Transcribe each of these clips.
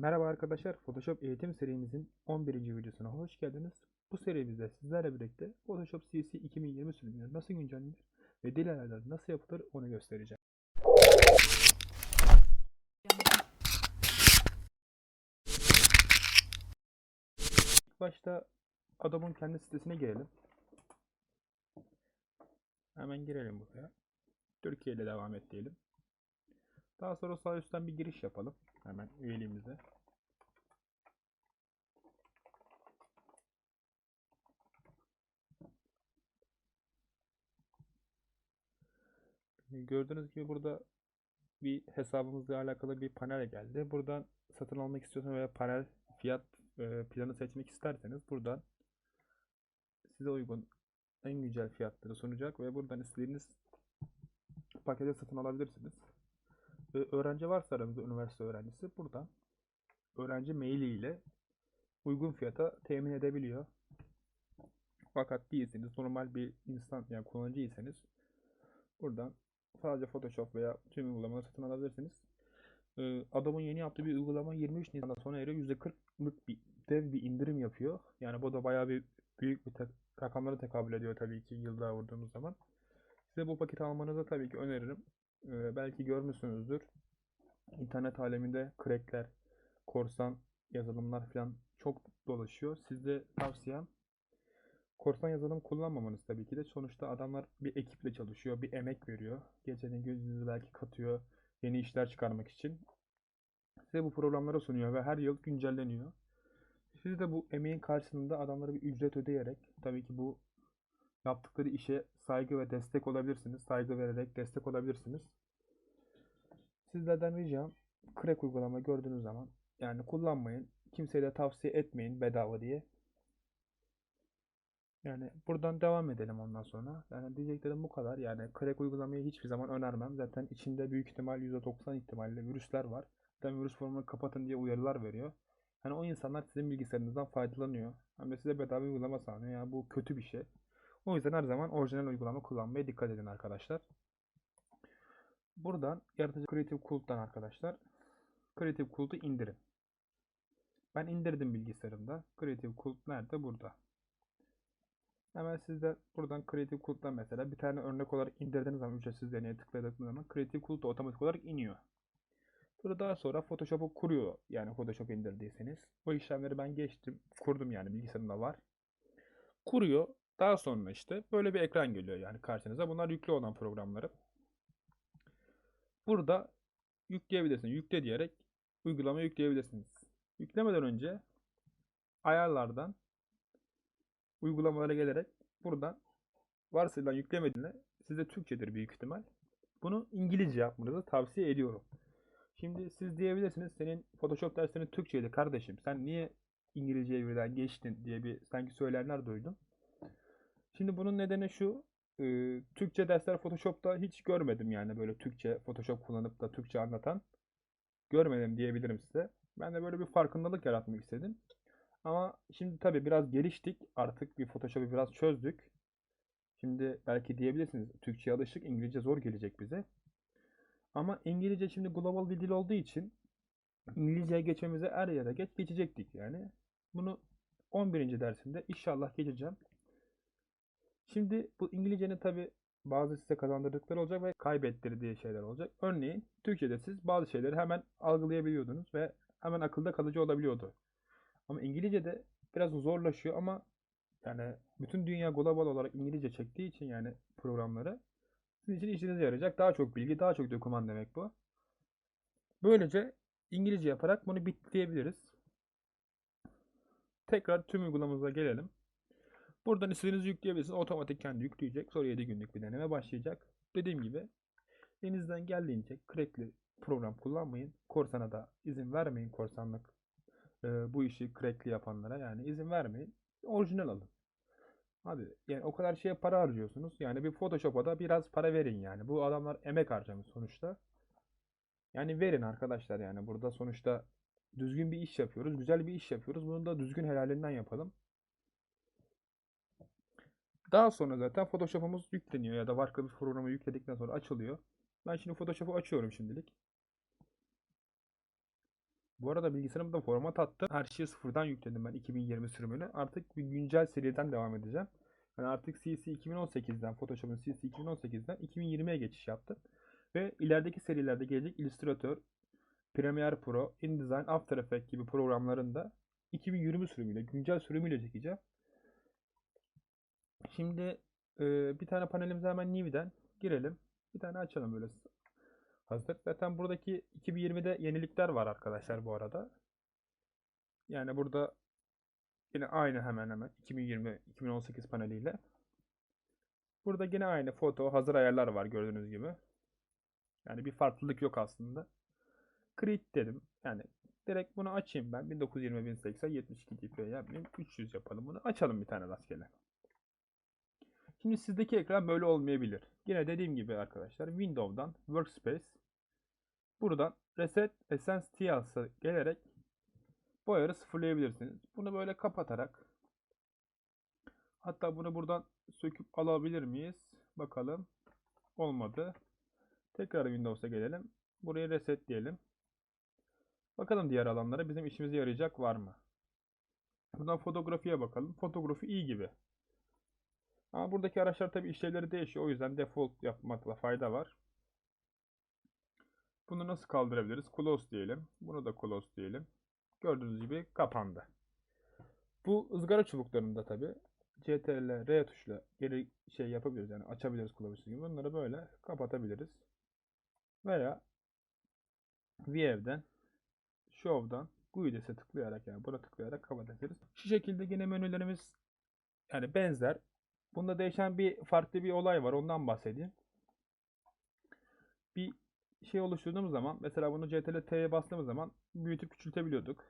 Merhaba arkadaşlar, Photoshop eğitim serimizin 11. videosuna hoş geldiniz. Bu serimizde sizlerle birlikte Photoshop CC 2020 sürümünü nasıl güncellenir ve dil nasıl yapılır onu göstereceğim. İlk başta Adobe'un kendi sitesine girelim. Hemen girelim buraya. Türkiye ile devam et diyelim. Daha sonra sağ üstten bir giriş yapalım. Hemen üyeliğimize. Gördüğünüz gibi burada bir hesabımızla alakalı bir panel geldi. Buradan satın almak istiyorsanız veya panel fiyat e, planı seçmek isterseniz buradan size uygun en güncel fiyatları sunacak ve buradan istediğiniz pakete satın alabilirsiniz. Öğrenci varsa aramızda üniversite öğrencisi buradan öğrenci maili ile uygun fiyata temin edebiliyor. Fakat değilseniz normal bir insan yani kullanıcıysanız buradan sadece Photoshop veya tüm uygulamaları satın alabilirsiniz. Ee, Adobe'un yeni yaptığı bir uygulama 23 Nisan'da sona eriyor. %40'lık bir dev bir indirim yapıyor. Yani bu da bayağı bir büyük bir rakamlara tekabül ediyor tabii ki yılda vurduğumuz zaman. Size bu paketi almanızı tabii ki öneririm. Ee, belki görmüşsünüzdür. İnternet aleminde crackler, korsan yazılımlar falan çok dolaşıyor. Size tavsiyem korsan yazılım kullanmamanız tabii ki de. Sonuçta adamlar bir ekiple çalışıyor, bir emek veriyor. Gecenin gündüzü belki katıyor yeni işler çıkarmak için. Size bu programları sunuyor ve her yıl güncelleniyor. Siz de bu emeğin karşılığında adamlara bir ücret ödeyerek tabii ki bu yaptıkları işe saygı ve destek olabilirsiniz. Saygı vererek destek olabilirsiniz. Sizlerden ricam Crack uygulama gördüğünüz zaman yani kullanmayın. Kimseye de tavsiye etmeyin bedava diye. Yani buradan devam edelim ondan sonra. Yani diyeceklerim bu kadar. Yani Crack uygulamayı hiçbir zaman önermem. Zaten içinde büyük ihtimal %90 ihtimalle virüsler var. Zaten virüs formunu kapatın diye uyarılar veriyor. Hani o insanlar sizin bilgisayarınızdan faydalanıyor. Hem de size bedava uygulama sağlıyor. Yani bu kötü bir şey. O yüzden her zaman orijinal uygulama kullanmaya dikkat edin arkadaşlar. Buradan yaratıcı Creative Code'dan arkadaşlar Creative Code'u indirin. Ben indirdim bilgisayarımda. Creative Code nerede? Burada. Hemen siz buradan Creative Code'dan mesela bir tane örnek olarak indirdiğiniz zaman ücretsiz deneye tıkladığınız zaman Creative Code da otomatik olarak iniyor. Burada daha sonra Photoshop'u kuruyor. Yani Photoshop indirdiyseniz. Bu işlemleri ben geçtim. Kurdum yani bilgisayarımda var. Kuruyor. Daha sonra işte böyle bir ekran geliyor yani karşınıza. Bunlar yüklü olan programları. Burada yükleyebilirsiniz. Yükle diyerek uygulama yükleyebilirsiniz. Yüklemeden önce ayarlardan uygulamalara gelerek buradan varsayılan yüklemediğinde sizde Türkçedir büyük ihtimal. Bunu İngilizce yapmanızı tavsiye ediyorum. Şimdi siz diyebilirsiniz senin Photoshop derslerin Türkçeydi kardeşim. Sen niye İngilizceye birden geçtin diye bir sanki söyleyenler duydum. Şimdi bunun nedeni şu. e, Türkçe dersler Photoshop'ta hiç görmedim yani böyle Türkçe Photoshop kullanıp da Türkçe anlatan. Görmedim diyebilirim size. Ben de böyle bir farkındalık yaratmak istedim. Ama şimdi tabii biraz geliştik. Artık bir Photoshop'u biraz çözdük. Şimdi belki diyebilirsiniz Türkçe'ye alıştık. İngilizce zor gelecek bize. Ama İngilizce şimdi global bir dil olduğu için İngilizceye geçmemize er ya da geç geçecektik yani. Bunu 11. dersimde inşallah geçeceğim. Şimdi bu İngilizcenin tabi bazı size kazandırdıkları olacak ve kaybettirdiği şeyler olacak. Örneğin Türkçe'de siz bazı şeyleri hemen algılayabiliyordunuz ve hemen akılda kalıcı olabiliyordu. Ama İngilizce'de biraz zorlaşıyor ama yani bütün dünya global olarak İngilizce çektiği için yani programları sizin için işinize yarayacak. Daha çok bilgi, daha çok doküman demek bu. Böylece İngilizce yaparak bunu bitleyebiliriz. Tekrar tüm uygulamamıza gelelim. Buradan istediğinizi yükleyebilirsiniz. Otomatik kendi yükleyecek. Sonra 7 günlük bir deneme başlayacak. Dediğim gibi elinizden geldiğince crackli program kullanmayın. Korsana da izin vermeyin korsanlık e, bu işi crackli yapanlara yani izin vermeyin. Orijinal alın. Abi yani o kadar şeye para harcıyorsunuz. Yani bir Photoshop'a da biraz para verin yani. Bu adamlar emek harcamış sonuçta. Yani verin arkadaşlar yani burada sonuçta düzgün bir iş yapıyoruz. Güzel bir iş yapıyoruz. Bunu da düzgün helalinden yapalım. Daha sonra zaten Photoshop'umuz yükleniyor ya da başka bir programı yükledikten sonra açılıyor. Ben şimdi Photoshop'u açıyorum şimdilik. Bu arada bilgisayarımda da format attı. Her şeyi sıfırdan yükledim ben 2020 sürümünü. Artık bir güncel seriden devam edeceğim. Yani artık CC 2018'den, Photoshop'un CC 2018'den 2020'ye geçiş yaptım. Ve ilerideki serilerde gelecek Illustrator, Premiere Pro, InDesign, After Effects gibi programların da 2020 sürümüyle, güncel sürümüyle çekeceğim. Şimdi e, bir tane panelimize hemen New'den girelim. Bir tane açalım böyle hazır. Zaten buradaki 2020'de yenilikler var arkadaşlar bu arada. Yani burada yine aynı hemen hemen 2020-2018 paneliyle. Burada yine aynı foto hazır ayarlar var gördüğünüz gibi. Yani bir farklılık yok aslında. Create dedim. Yani direkt bunu açayım ben. 1920 1080 72 dpi yapmayayım. 300 yapalım bunu. Açalım bir tane rastgele. Şimdi sizdeki ekran böyle olmayabilir. Yine dediğim gibi arkadaşlar Windows'dan Workspace buradan Reset Essence Tials'a gelerek bu ayarı sıfırlayabilirsiniz. Bunu böyle kapatarak hatta bunu buradan söküp alabilir miyiz? Bakalım. Olmadı. Tekrar Windows'a gelelim. Buraya reset diyelim. Bakalım diğer alanlara bizim işimize yarayacak var mı? Buradan fotoğrafiye bakalım. Fotoğrafı iyi gibi. Ama buradaki araçlar tabi işlevleri değişiyor. O yüzden default yapmakla fayda var. Bunu nasıl kaldırabiliriz? Close diyelim. Bunu da close diyelim. Gördüğünüz gibi kapandı. Bu ızgara çubuklarında tabi CTRL R tuşla geri şey yapabiliriz. Yani açabiliriz kılavuzu gibi. Bunları böyle kapatabiliriz. Veya View'den Show'dan GUI'des'e tıklayarak yani buna tıklayarak kapatabiliriz. Şu şekilde yine menülerimiz yani benzer. Bunda değişen bir farklı bir olay var. Ondan bahsedeyim. Bir şey oluşturduğumuz zaman mesela bunu CTRL T'ye bastığımız zaman büyütüp küçültebiliyorduk.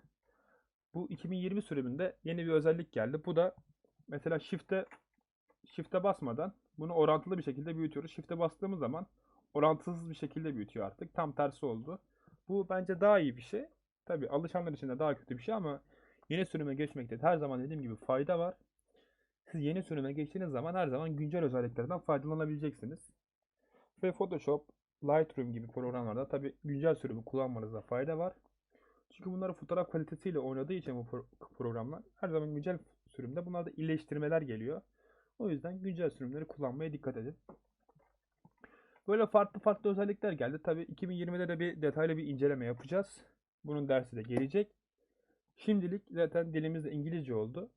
Bu 2020 sürümünde yeni bir özellik geldi. Bu da mesela Shift'e Shift'e basmadan bunu orantılı bir şekilde büyütüyoruz. Shift'e bastığımız zaman orantısız bir şekilde büyütüyor artık. Tam tersi oldu. Bu bence daha iyi bir şey. Tabi alışanlar için de daha kötü bir şey ama yeni sürüme geçmekte her zaman dediğim gibi fayda var. Siz yeni sürüme geçtiğiniz zaman her zaman güncel özelliklerden faydalanabileceksiniz. Ve Photoshop, Lightroom gibi programlarda tabi güncel sürümü kullanmanızda fayda var. Çünkü bunları fotoğraf kalitesiyle oynadığı için bu pro- programlar her zaman güncel sürümde bunlarda iyileştirmeler geliyor. O yüzden güncel sürümleri kullanmaya dikkat edin. Böyle farklı farklı özellikler geldi. Tabi 2020'de de bir detaylı bir inceleme yapacağız. Bunun dersi de gelecek. Şimdilik zaten dilimiz de İngilizce oldu.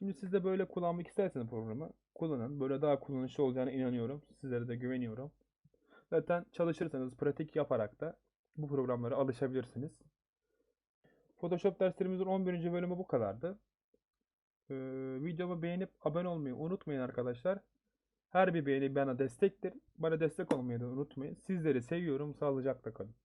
Şimdi siz de böyle kullanmak isterseniz programı kullanın. Böyle daha kullanışlı olacağına inanıyorum. Sizlere de güveniyorum. Zaten çalışırsanız pratik yaparak da bu programlara alışabilirsiniz. Photoshop derslerimizin 11. bölümü bu kadardı. Ee, videomu beğenip abone olmayı unutmayın arkadaşlar. Her bir beğeni bana destektir. Bana destek olmayı da unutmayın. Sizleri seviyorum. Sağlıcakla kalın.